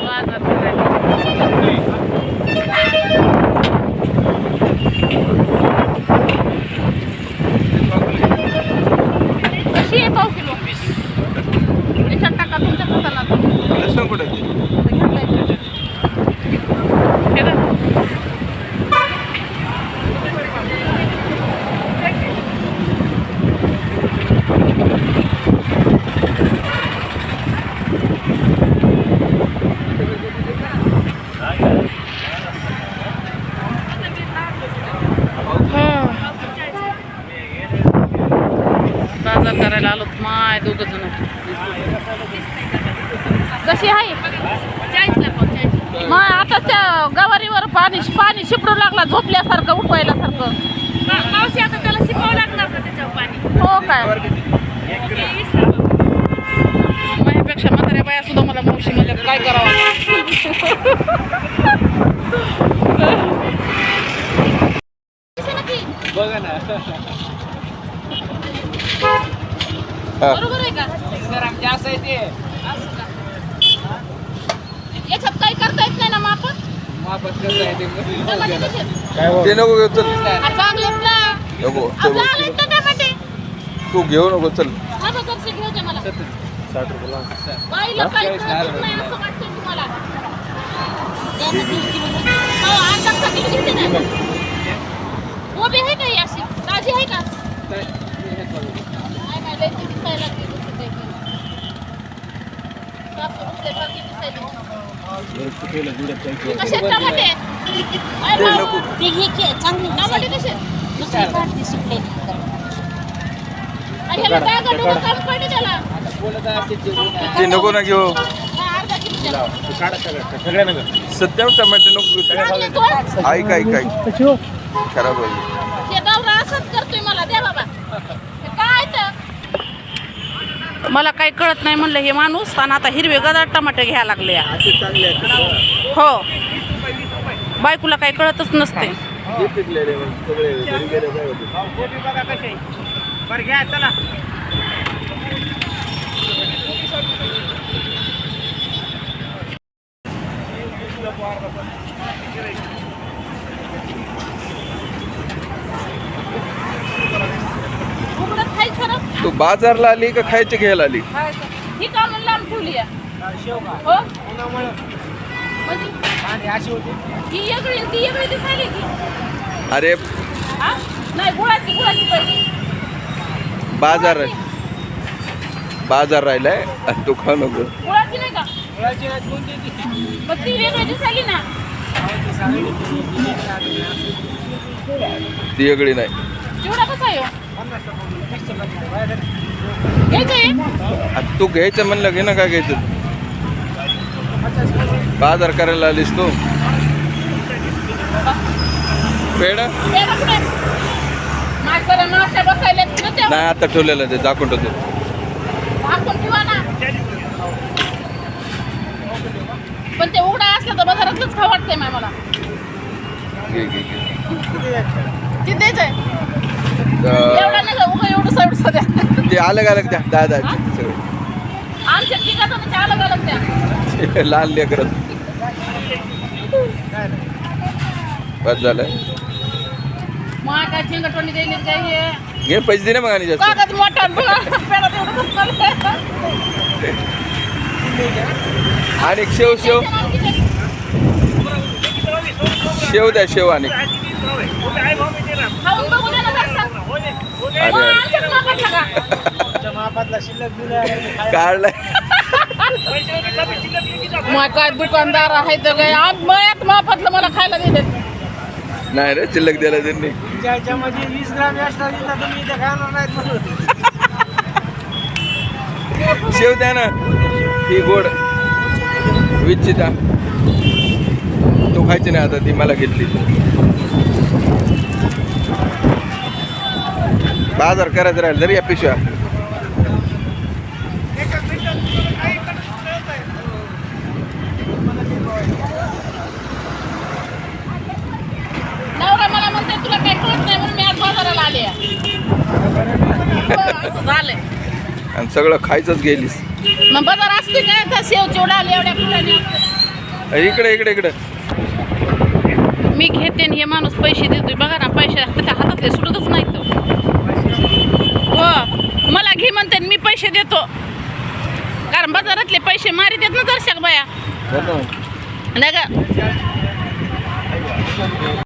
बाजार करायला. कशी आहे पाव किलो याच्यात टाका तुमच्या दुकानात लसूण कुठे हे का? बाजार करायला आलो माय दोघ जण. कशी आहे मग आता त्या गवारीवर पाणी पाणी शिपडू लागला झोपल्यासारखं उठवायला सारखं मावशी आता त्याला शिकावं लागणार त्याच्यावर पाणी. हो काय? माझ्यापेक्षा म्हाताऱ्या बाया सुद्धा मला मावशी म्हणजे काय करावं? बघा ना. बरोबर आहे का? गरम जास्त आहे ते असं का? याच्यात काही करता येत नाही ना ते नको घेऊ चल. आ, चांगलेत ना. नको चल चांगलेत ना टमाटे. तू घेऊ नको चल. हा बघ, जरासे घेऊ दे मला. बाईला काही कळतच नाही असं तुम्हाला. हो, घेते ना. उभी आहे अशी ताजी आहे का नाही, नाही, लय ती दिसायला लागली दुसरी काही पण. सासू उठल्यासारखी दिसायली. कसे आहेत टमाटे अरे ते बाबा, नको ती घे की चांगली टमाटे कसे आहेत? दुसरी काढते सुकलेली आणि ह्याला डागा डुगा काम पडले त्याला ते नको. ना घेऊ. हा, अर्धा किलो द्या. सत्याव टमाटे नको. ऐक ऐक ऐक. खराब होईल हे नवरा असंच करतोय मला द्या बाबा हे काय तर मला काही कळत नाही म्हणलं हे माणूस आणि आता हिरवे गदार टमाटे घ्यायला लागले. हो. बायकोला काही कळतच नसते. बरं घ्या चला उघडत खायचं ना तू बाजारला आली का खायची घ्यायला आली? ही लांब ठेवली आहे. हो? म्हणजे ही वेगळी ती वेगळी दिसायली की. अरे हा? नाही गुळाची गुळाची पाहिजे बाजार बाजार राहिलाय. आणि तू खाऊ नको. गुळाची नाही का? मग ती वेगळी दिसायली ना. ती वेगळी नाही. चिवडा कसा आहे हो? तू घ्यायचं म्हणलं घे ना काय घ्यायचं. बाजार करायला आलीस तू. पेड नाही आता ठेवलेलं ते दाखवून ठेवतो. पण ते उघडा असलं तर बाजारातलंच खाऊ वाटतंय मला. तर एवढा एवढं द्या ते अलग अलग द्या दहा दहा सगळं. आमच्या तिघाचं चार अलग द्या लहान लेकर. बस झालं मग काय चिंगटवणी द्यायली काय हे? घे पैसे दे ना मग आणि जास्त. कागद मोठा बघा. पेढा तेवढं बसणार. आणि शेव शेव. शेव द्या शेव आणि. दिला काढलाय. काय दुकानदार आहे तर काय? आम- मयात मापातलं मला खायला देतात नाही रे शिल्लक द्यायला त्यांनी. ज्याच्यामध्ये वीस ग्राम एक्स्ट्रा दिला तुम्ही इथे खाणार नाहीत म्हणून शेव द्या ना. ही गोड. विच्छिता तो खायची नाही आता ती मला घेतली. बाजार करायचं राहील तरी या पिशव्या आणि सगळं खायचंच गेलीस. मग बाजार असते काय? आता शेव चिवडा एवढ्या फुलांनी. इकडे इकडे इकडे. मी घेते आणि हे माणूस पैसे देतोय. बघा ना पैसे हातातले सुटतच नाही तो. हो. मला घे म्हणते मी पैसे देतो. कारण बाजारातले पैसे मारी देत ना दर्शक बाया. ना? नाही का?